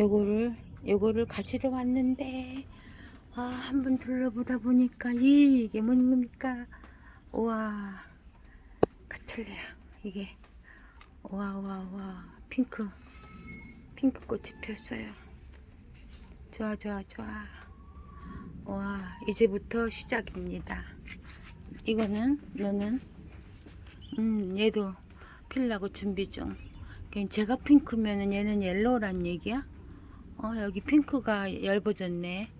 요거를 요거를 가지러 왔는데 아 한번 둘러보다 보니까 이게 뭡니까? 우와 카틀레야 이게. 와와와. 핑크. 핑크 꽃이 폈어요. 좋아 좋아 좋아. 와 이제부터 시작입니다. 이거는 너는 음 얘도 필라고 준비 중. 제가 핑크면은 얘는 옐로우란 얘기야 어 여기 핑크가 얇아졌네.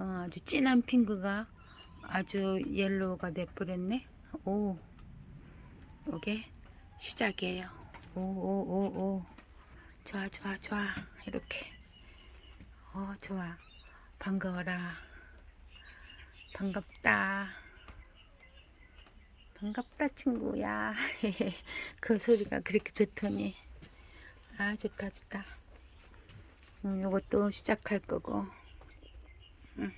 어, 아주 진한 핑크가 아주 옐로우가 돼버렸네. 오 요게 시작이에요. 오 오 오 오. 좋아 좋아 좋아. 이렇게. 어 좋아. 반가워라. 반갑다. 반갑다 친구야. 그 소리가 그렇게 좋더니. 아 좋다 좋다 음, 요것도 시작할 거고 음.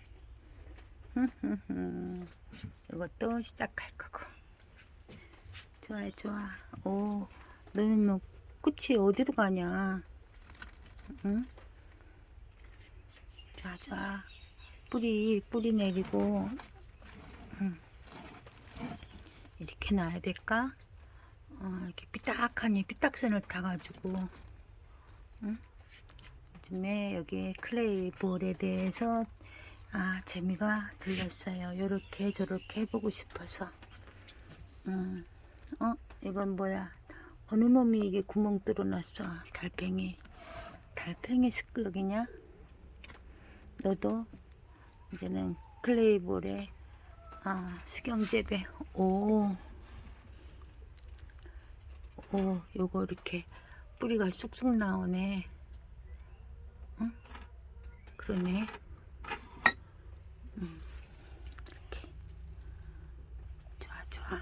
이것도 시작할 거고 좋아 좋아 오 너는 뭐 끝이 어디로 가냐 응? 좋아 좋아 뿌리 뿌리 내리고 응. 이렇게 놔야 될까 어, 이렇게 삐딱하니 삐딱선을 타가지고 응? 요즘에 여기 클레이 볼에 대해서 아 재미가 들렸어요. 요렇게 저렇게 해보고 싶어서. 음, 어 이건 뭐야? 어느 놈이 이게 구멍 뚫어놨어? 달팽이. 달팽이 습격이냐? 너도 이제는 클레이볼에 아 수경재배. 오. 오, 요거 이렇게 뿌리가 쑥쑥 나오네. 응? 그러네. 음, 이렇게. 좋아, 좋아.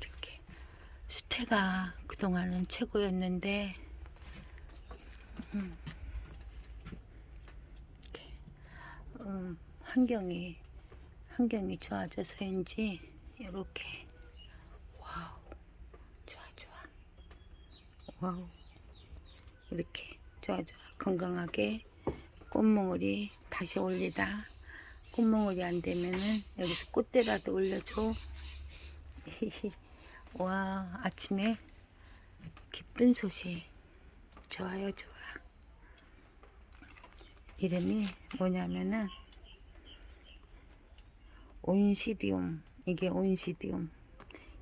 이렇게. 수태가 그동안은 최고였는데, 음, 이렇게. 음, 환경이, 환경이 좋아져서인지, 이렇게 와우 좋아 좋아 와우 이렇게 좋아 좋아 건강하게 꽃몽울이 다시 올리다. 꽃몽울이 안 되면은 여기서 꽃대라도 올려줘. 와 아침에 기쁜 소식. 좋아요 좋아. 이름이 뭐냐면은 온시디움. 이게 온시디움.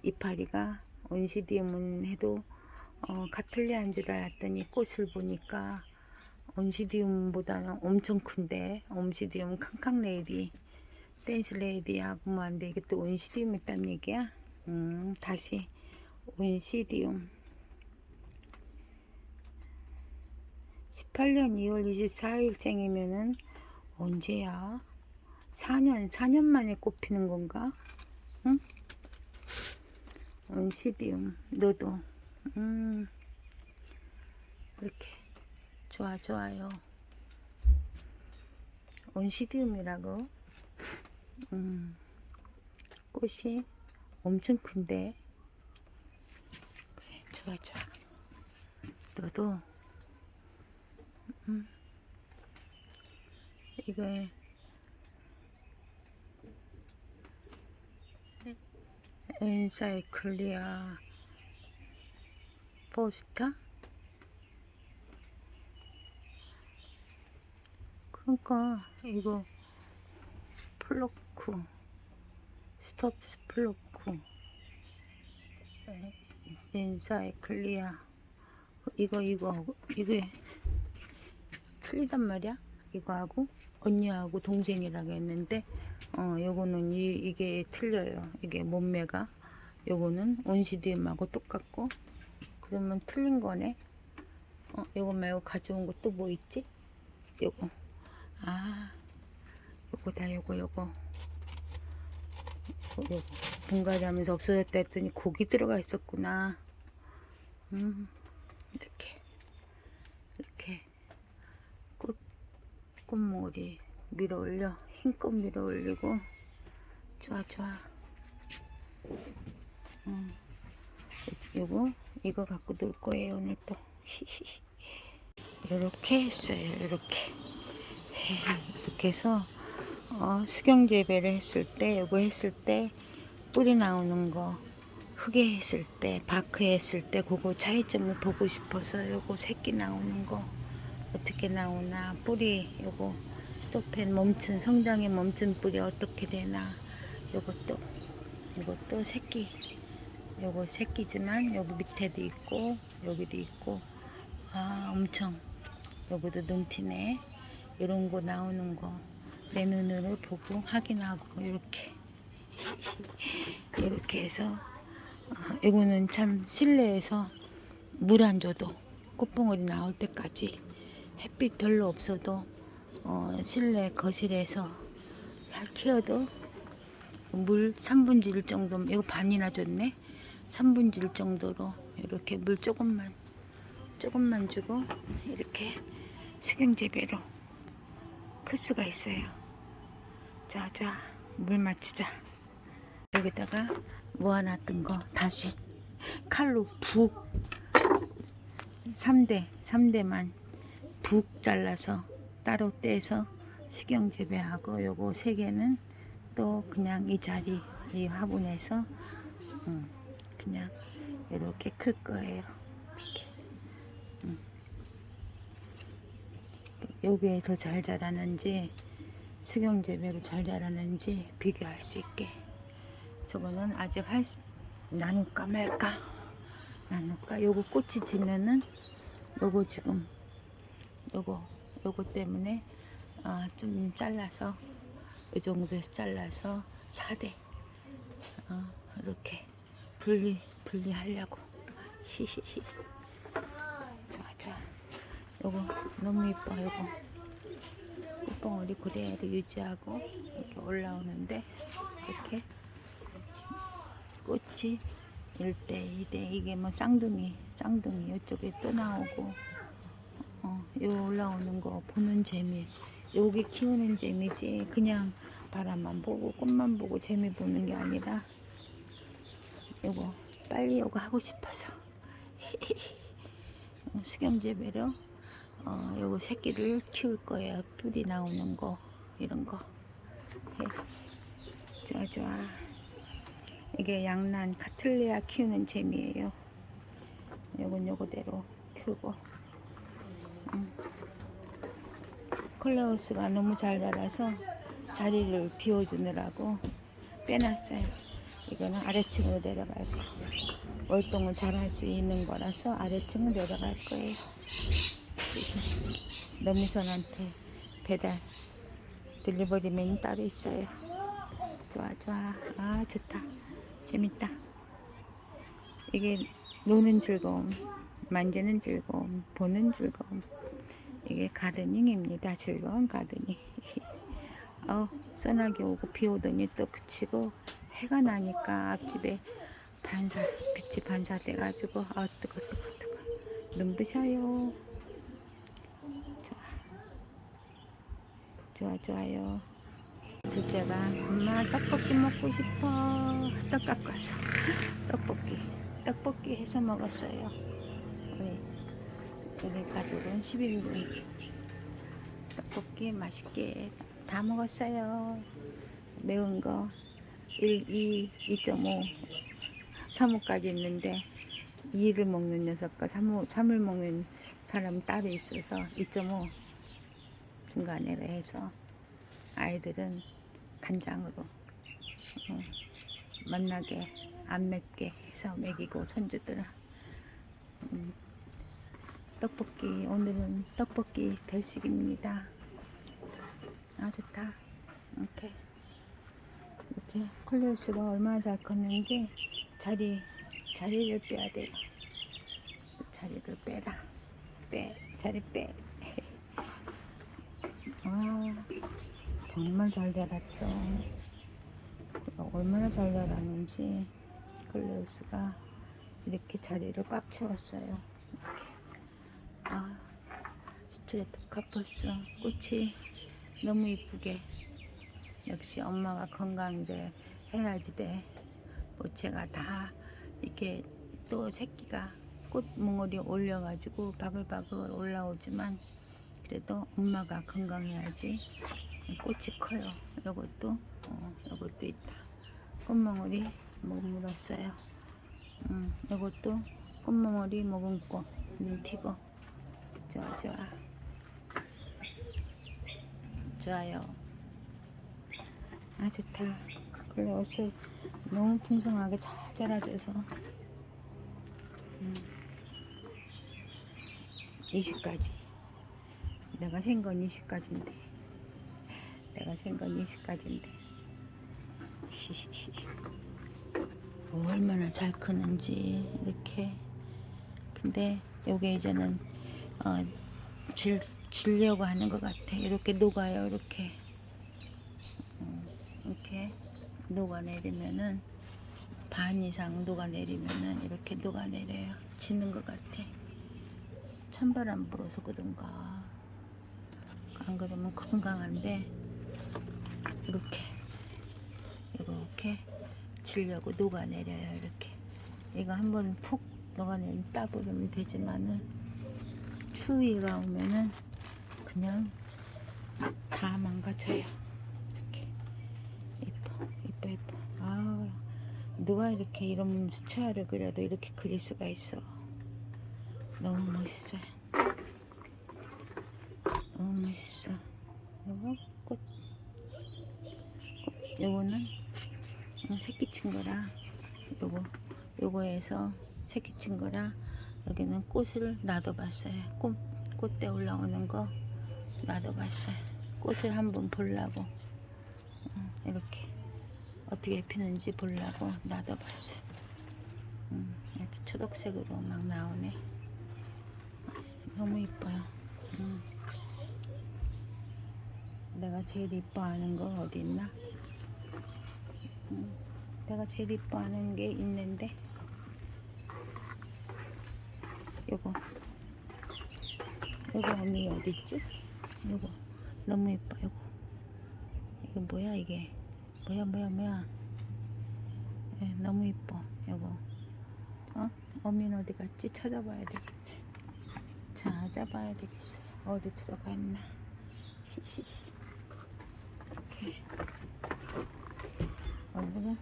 이파리가 온시디움은 해도 어, 카틀리아인 줄 알았더니 꽃을 보니까 온시디움보다는 엄청 큰데 온시디움 캉캉레이디 댄스레이디하고만 한데 이게 또 온시디움 있단 얘기야 음, 다시 온시디움 18년 2월 24일생이면은 언제야? 4년, 4년 만에 꽃피는 건가? 응? 온시디움, 너도. 음, 이렇게. 좋아, 좋아요. 온시디움이라고. 음, 꽃이 엄청 큰데. 그래, 좋아, 좋아. 너도. 음, 이거 엔사이클리아 포스타? 그러니까 이거 플로크 스톱스 플로크 엔사이 클리아 이거 이거 이게 틀리단 말이야? 이거하고 언니하고 동생이라고 했는데 어 요거는 이, 이게 틀려요. 이게 몸매가. 요거는 온시디움하고 똑같고 그러면 틀린 거네. 어 요거 말고 가져온 거 또 뭐 있지? 요거. 아 요거다 요거 요거. 요거, 요거. 분갈이 하면서 없어졌다 했더니 고기 들어가 있었구나. 음 이렇게. 이렇게. 꽃 꽃머리 밀어 올려. 힘껏 밀어 올리고. 좋아 좋아. 음, 요거 이거 갖고 놀 거예요 오늘 또 이렇게 했어요 이렇게. 이렇게 해서 어, 수경 재배를 했을 때 이거 했을 때 뿌리 나오는 거 흙에 했을 때 바크에 했을 때 그거 차이점을 보고 싶어서 요거 새끼 나오는 거 어떻게 나오나 뿌리 요거 스토펜 멈춘 성장의 멈춘 뿌리 어떻게 되나 요것도 이것도 새끼 요거 새끼지만 여기 밑에도 있고 여기도 있고. 아 엄청. 여기도 눈티네. 이런 거 나오는 거 내 눈으로 보고 확인하고 이렇게. 이렇게 해서 아, 이거는 참 실내에서 물 안 줘도 꽃봉오리 나올 때까지 햇빛 별로 없어도 어, 실내 거실에서 잘 키워도 물 3분의 1 정도 이거 반이나 줬네 3분의 1 정도로 이렇게 물 조금만 조금만 주고 이렇게 수경 재배로 클 수가 있어요. 자자 물 맞추자. 여기다가 모아놨던 거 다시 칼로 푹 3대 3대만 푹 잘라서 따로 떼서 수경 재배하고 요거 세 개는 또 그냥 이 자리 이 화분에서 음, 그냥 이렇게 클 거예요. 음. 여기에 더잘 자라는지 수경 재배로 잘 자라는지 비교할 수 있게. 저거는 아직 할 수, 나눌까 말까? 나눌까? 요거 꽃이 지면은 요거 지금 요거 요거 때문에 아, 좀 잘라서 이 정도에서 잘라서 4대. 어, 이렇게 분리 분리하려고. 히히히. 좋아 좋아. 요거 너무 이뻐 요거. 꽃봉오리 그대로 유지하고 이렇게 올라오는데 이렇게 꽃이 1대 2대. 이게 뭐 쌍둥이 쌍둥이 이쪽에 또 나오고. 어, 요 올라오는 거 보는 재미. 여기 키우는 재미지. 그냥 바람만 보고 꽃만 보고 재미 보는 게 아니라 요거 빨리 요거 하고 싶어서. 어, 수경재배로 어, 요거 새끼를 키울 거예요 뿌리 나오는 거 이런 거. 예. 좋아 좋아. 이게 양란 카틀레아 키우는 재미예요. 요건 요거대로 키우고. 음. 콜라우스가 너무 잘 자라서 자리를 비워주느라고 빼놨어요. 이거는 아래층으로 내려갈 거. 월동을 잘 할 수 있는 거라서 아래층으로 내려갈 거예요. 너미선한테 배달 딜리버리맨이 따로 있어요. 좋아 좋아. 아 좋다. 재밌다. 이게 노는 즐거움, 만지는 즐거움, 보는 즐거움. 이게 가드닝입니다. 즐거운 가드닝. 어, 소나기 오고 비 오더니 또 그치고 해가 나니까 앞집에 반사, 빛이 반사돼 가지고 아 뜨거 뜨거 뜨거 눈부셔요. 좋아. 좋아 좋아요. 둘째가 엄마 떡볶이 먹고 싶어. 떡 갖고 와서 떡볶이 떡볶이 해서 먹었어요. 우리 우리 가족은 11분 떡볶이 맛있게 다 먹었어요. 매운 거. 1, 2, 2.5, 3호까지 있는데 2를 먹는 녀석과 3호, 3을 먹는 사람 따로 있어서 2.5 중간에로 해서 아이들은 간장으로 어, 만나게 안 맵게 해서 먹이고 손주들은 음, 떡볶이 오늘은 떡볶이 결식입니다 아 좋다 이렇게 이렇게 콜레우스가 얼마나 잘 컸는지 자리 자리를 빼야 돼요 자리를 빼라 빼 자리 빼 아, 정말 잘 자랐죠. 얼마나 잘 자랐는지 클레우스가 이렇게 자리를 꽉 채웠어요. 이렇게. 아, 스트레트 카퍼스 꽃이 너무 이쁘게 역시 엄마가 건강제 해야지 돼. 모체가 다 이렇게 또 새끼가 꽃몽울이 올려가지고 바글바글 올라오지만 그래도 엄마가 건강해야지 꽃이 커요. 이것도 어, 이것도 있다. 꽃몽울이 머물었어요. 음, 이것도 꽃몽울이 먹은 꽃 눈티고 좋아 좋아 좋아요. 아 좋다. 그래 옷을 너무 풍성하게 잘 자라줘서 음. 20까지 내가 센건 20까지인데 내가 센건 20까지인데 얼마나 잘 크는지 이렇게 근데 요게 이제는 어, 질, 질려고 하는 것 같아. 이렇게 녹아요 이렇게. 음, 이렇게 녹아내리면은 반 이상 녹아내리면은 이렇게 녹아내려요. 지는 것 같아. 찬바람 불어서 그런가. 안 그러면 건강한데 이렇게 이렇게 지려고 녹아내려요 이렇게. 이거 한번 푹 녹아내면 따버리면 되지만은 추위가 오면은 그냥 다 망가져요. 이렇게. 이뻐 이뻐 이뻐. 아 누가 이렇게 이런 수채화를 그려도 이렇게 그릴 수가 있어. 너무 멋있어요 너무 멋있어. 요거 꽃, 꽃. 요거는 새끼 친 거라. 요거 요거에서 새끼 친 거라 여기는 꽃을 놔둬봤어요. 꽃, 꽃대 올라오는 거 놔둬 봤어요. 꽃을 한번 보려고. 어, 이렇게. 어떻게 피는지 보려고 놔둬 봤어요. 음, 이렇게 초록색으로 막 나오네. 너무 이뻐요. 음. 내가 제일 이뻐하는 거 어디 있나? 음, 내가 제일 이뻐하는 게 있는데? 요거. 요거 언니 어디 있지? 요거 너무 예뻐 요거. 이거 뭐야 이게? 뭐야 뭐야 뭐야? 예, 너무 이뻐 요거. 어? 어민 어디 갔지? 찾아봐야 되겠네. 찾아봐야 되겠어요. 어디 들어가 있나? 히히히 이렇게. 오늘은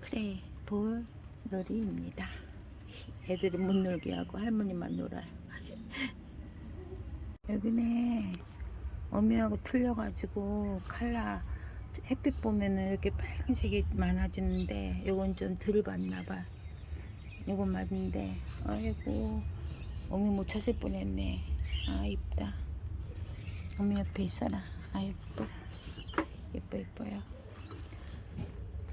그래 볼 놀이입니다. 애들은 못 놀게 하고 할머니만 놀아요 여기네 어미하고 틀려가지고 칼라 햇빛 보면은 이렇게 빨간색이 많아지는데 요건 좀 덜 봤나봐. 요건 맞는데. 아이고 어미 못 찾을 뻔했네. 아 이쁘다. 어미 옆에 있어라. 아 예뻐 예뻐 예뻐요.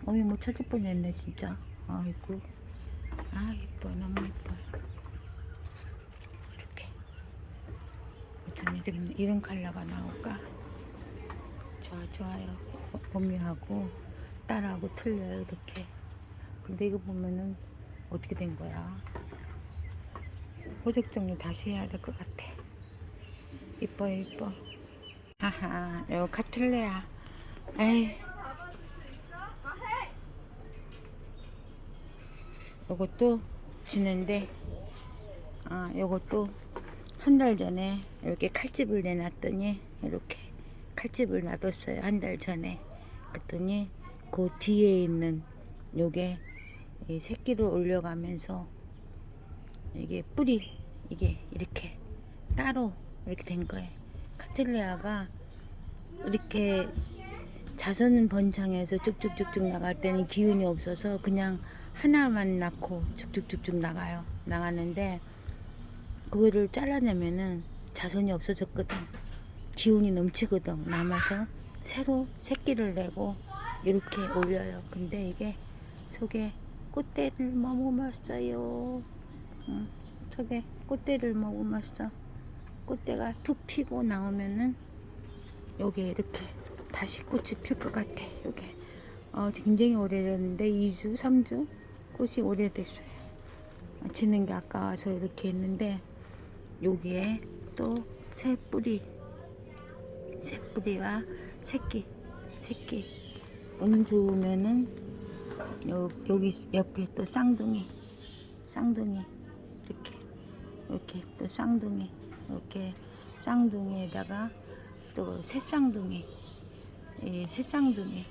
어미 못 찾을 뻔했네 진짜. 아이고. 아 예뻐. 너무 예뻐 이렇게 어쩜 이런, 컬러가 나올까? 좋아 좋아요. 어미하고 딸하고 틀려요 이렇게. 근데 이거 보면은 어떻게 된 거야? 호적 정리 다시 해야 될 것 같아. 이뻐요 이뻐. 하하 이거 카틀레야 에이. 요것도 지는데 아 요것도 한 달 전에 이렇게 칼집을 내놨더니 이렇게 칼집을 놔뒀어요. 한 달 전에. 그랬더니 그 뒤에 있는 요게 이 새끼를 올려가면서 이게 뿌리 이게 이렇게 따로 이렇게 된 거예요. 카틀레아가 이렇게 자선 번창해서 쭉쭉쭉쭉 나갈 때는 기운이 없어서 그냥 하나만 낳고 쭉쭉쭉쭉 나가요. 나가는데 그거를 잘라내면은 자손이 없어졌거든. 기운이 넘치거든. 남아서 새로 새끼를 내고 이렇게 올려요. 근데 이게 속에 꽃대를 머금었어요. 응, 속에 꽃대를 머금었어. 꽃대가 툭 튀고 나오면은 요게 이렇게 다시 꽃이 필 것 같아. 요게 어, 굉장히 오래됐는데 2주, 3주 꽃이 오래됐어요. 어, 지는 게 아까워서 이렇게 했는데 여기에 또 새 뿌리, 새 뿌리와 새끼, 새끼. 운 좋으면은 요, 여기 옆에 또 쌍둥이, 쌍둥이. 이렇게 이렇게 또 쌍둥이. 이렇게 쌍둥이에다가 또 새쌍둥이. 이 새쌍둥이.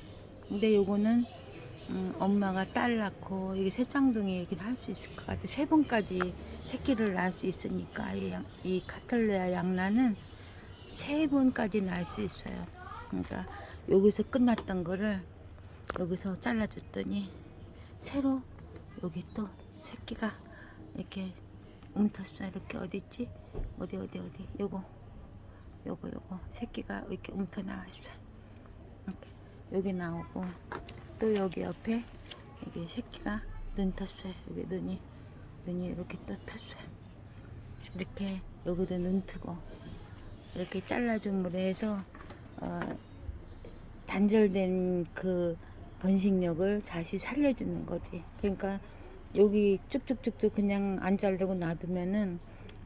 근데 요거는 음, 엄마가 딸 낳고 이게 새쌍둥이 이렇게 할 수 있을 것 같아. 세 번까지 새끼를 낳을 수 있으니까 이, 양- 이 카톨레아 양란은 세 번까지 낳을 수 있어요. 그러니까 여기서 끝났던 거를 여기서 잘라줬더니 새로 여기 또 새끼가 이렇게 움텄어 이렇게 어디 있지? 어디 어디 어디? 요거 요거 요거. 새끼가 이렇게 움터 나왔어 여기 나오고 또 여기 옆에 여기 새끼가 눈 텄어요 여기 눈이 눈이 이렇게 또 텄어요 이렇게 여기도 눈 트고 이렇게 잘라줌으로 해서 어, 단절된 그 번식력을 다시 살려주는 거지. 그러니까 여기 쭉쭉쭉쭉 그냥 안 자르고 놔두면은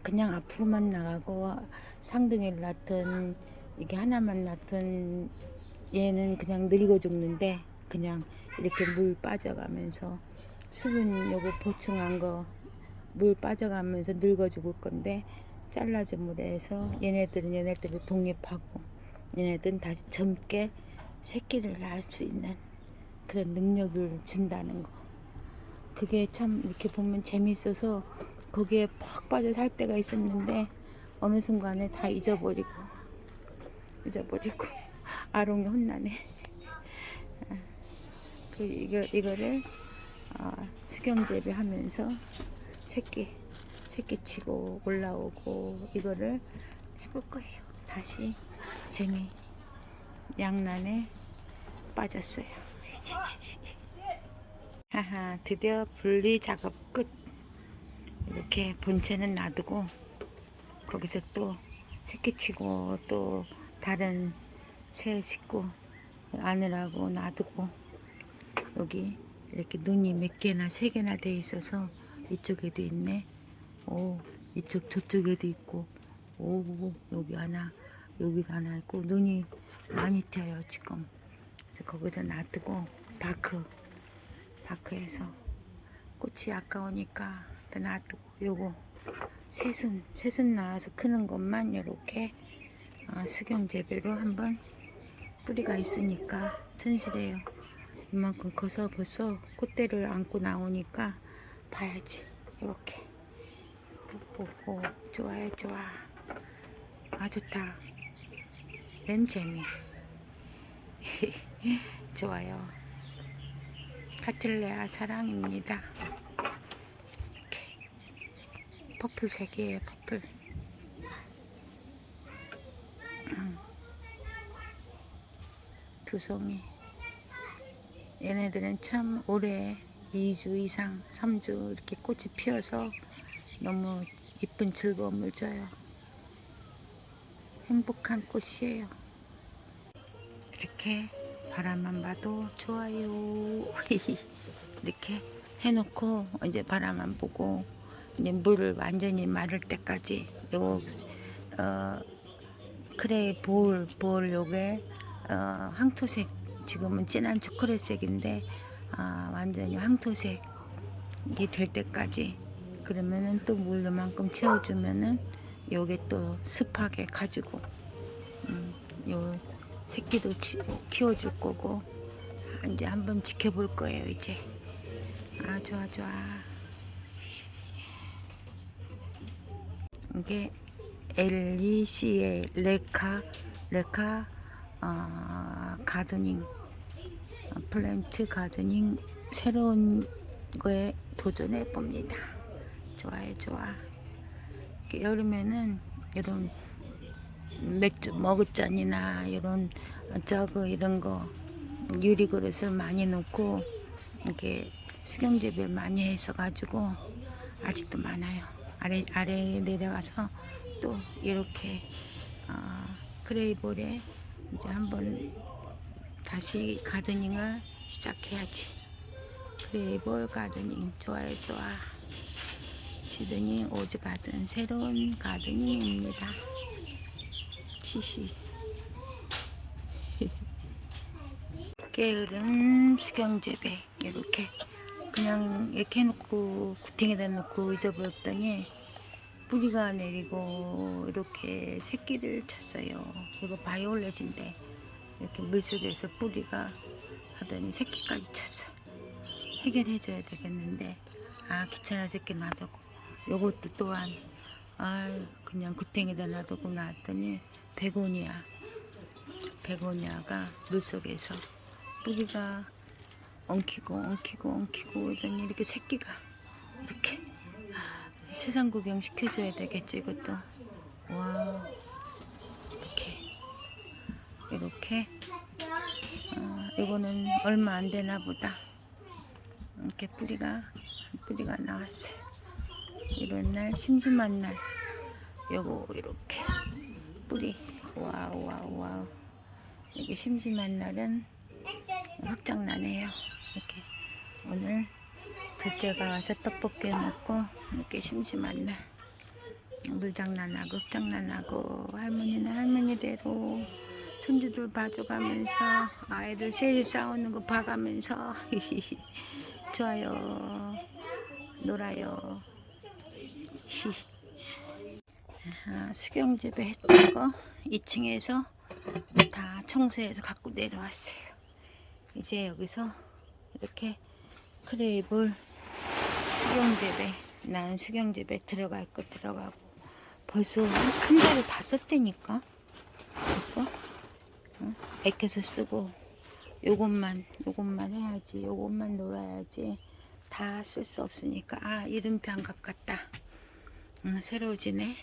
그냥 앞으로만 나가고 상등이를 낳든 이게 하나만 낳든 얘는 그냥 늙어 죽는데 그냥 이렇게 물 빠져가면서 수분 요거 보충한 거 물 빠져가면서 늙어 죽을 건데 잘라줌으로 해서 얘네들은 얘네들을 독립하고 얘네들은 다시 젊게 새끼를 낳을 수 있는 그런 능력을 준다는 거. 그게 참 이렇게 보면 재밌어서 거기에 퍽 빠져 살 때가 있었는데 어느 순간에 다 잊어버리고 잊어버리고 아롱이 혼나네. 아, 그 이거 이거를 아, 수경 재배하면서 새끼 새끼 치고 올라오고 이거를 해볼 거예요. 다시 재미 양난에 빠졌어요. 하하, 드디어 분리 작업 끝. 이렇게 본체는 놔두고 거기서 또 새끼 치고 또 다른 새 식구 안으라고 놔두고 여기 이렇게 눈이 몇 개나 세 개나 돼 있어서 이쪽에도 있네. 오, 이쪽 저쪽에도 있고 오, 여기 하나 여기도 하나 있고 눈이 많이 튀어요 지금. 그래서 거기서 놔두고 바크 바크에서 꽃이 아까우니까 또 놔두고 요거 새순 새순 나와서 크는 것만 이렇게 아, 수경 재배로 한번 뿌리가 있으니까 튼실해요. 이만큼 커서 벌써 꽃대를 안고 나오니까 봐야지. 이렇게. 오오 좋아요 좋아. 아 좋다. 렌 재미. 좋아요. 카틀레아 사랑입니다. 이렇게. 퍼플 색이에요 퍼플 두 송이. 얘네들은 참 올해 2주 이상 3주 이렇게 꽃이 피어서 너무 이쁜 즐거움을 줘요. 행복한 꽃이에요. 이렇게 바람만 봐도 좋아요. 이렇게 해놓고 이제 바람만 보고 이제 물을 완전히 마를 때까지 요 어, 크레이 볼, 볼 요게 어, 황토색 지금은 진한 초콜릿색인데 아, 완전히 황토색이 될 때까지 그러면은 또 물만큼 채워주면은 요게 또 습하게 가지고 음, 요 새끼도 치- 키워줄 거고 이제 한번 지켜볼 거예요 이제. 아 좋아 좋아. 이게 LEC의 레카 레카 어, 가드닝 어, 플랜트 가드닝 새로운 거에 도전해 봅니다 좋아요 좋아 여름에는 이런 맥주 머그잔이나 이런 저거 이런 거 유리 그릇을 많이 놓고 이렇게 수경 재배를 많이 해서 가지고 아직도 많아요. 아래 아래에 내려가서 또 이렇게 어, 크레이볼에 이제 한번 다시 가드닝을 시작해야지. 크레이볼 가드닝 좋아요 좋아. 시드니 오즈 가든 새로운 가드닝입니다. 히히. 게으른 수경재배 이렇게 그냥 이렇게 해놓고 구탱에다 놓고 잊어버렸더니 뿌리가 내리고 이렇게 새끼를 쳤어요. 이거 바이올렛인데 이렇게 물속에서 뿌리가 하더니 새끼까지 쳤어. 해결해줘야 되겠는데 아 귀찮아 새끼 놔두고 요것도 또한 아 그냥 구탱에다 놔두고 놨더니 베고니아 베고니아가 물속에서 뿌리가 엉키고 엉키고 엉키고 이러니 이렇게 새끼가 이렇게 세상 구경 시켜줘야 되겠지 이것도. 와 이렇게. 이렇게. 어, 이거는 얼마 안 되나 보다. 이렇게 뿌리가 뿌리가 나왔어요. 이런 날 심심한 날. 요거 이렇게. 뿌리. 와우 와우 와우. 이게 심심한 날은 확장나네요. 이렇게. 오늘 둘째가 와서 떡볶이 먹고 이렇게 심심한 날 물장난하고 흙장난하고 할머니는 할머니대로 손주들 봐줘가면서 아이들 셋이 싸우는 거 봐가면서 좋아요 놀아요 히. 아, 수경집에 했던 거 2층에서 다 청소해서 갖고 내려왔어요 이제 여기서 이렇게 크레이블 수경집에 난 수경집에 들어갈 거 들어가고. 벌써 한, 한 달에 다섯 대니까? 벌써? 응? 애껴서 쓰고. 요것만 요것만 해야지 요것만 놀아야지. 다 쓸 수 없으니까. 아 이름표 안 가깝다. 응, 새로워지네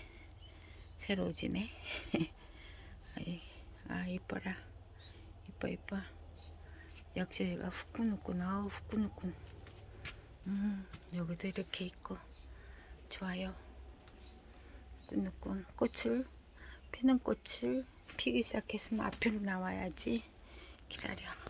새로워지네 아 이뻐라. 이뻐 이뻐. 역시 얘가 후끈후끈 아우 후끈후끈 음 여기도 이렇게 있고. 좋아요. 후끈후끈 꽃을 피는 꽃을 피기 시작했으면 앞으로 나와야지. 기다려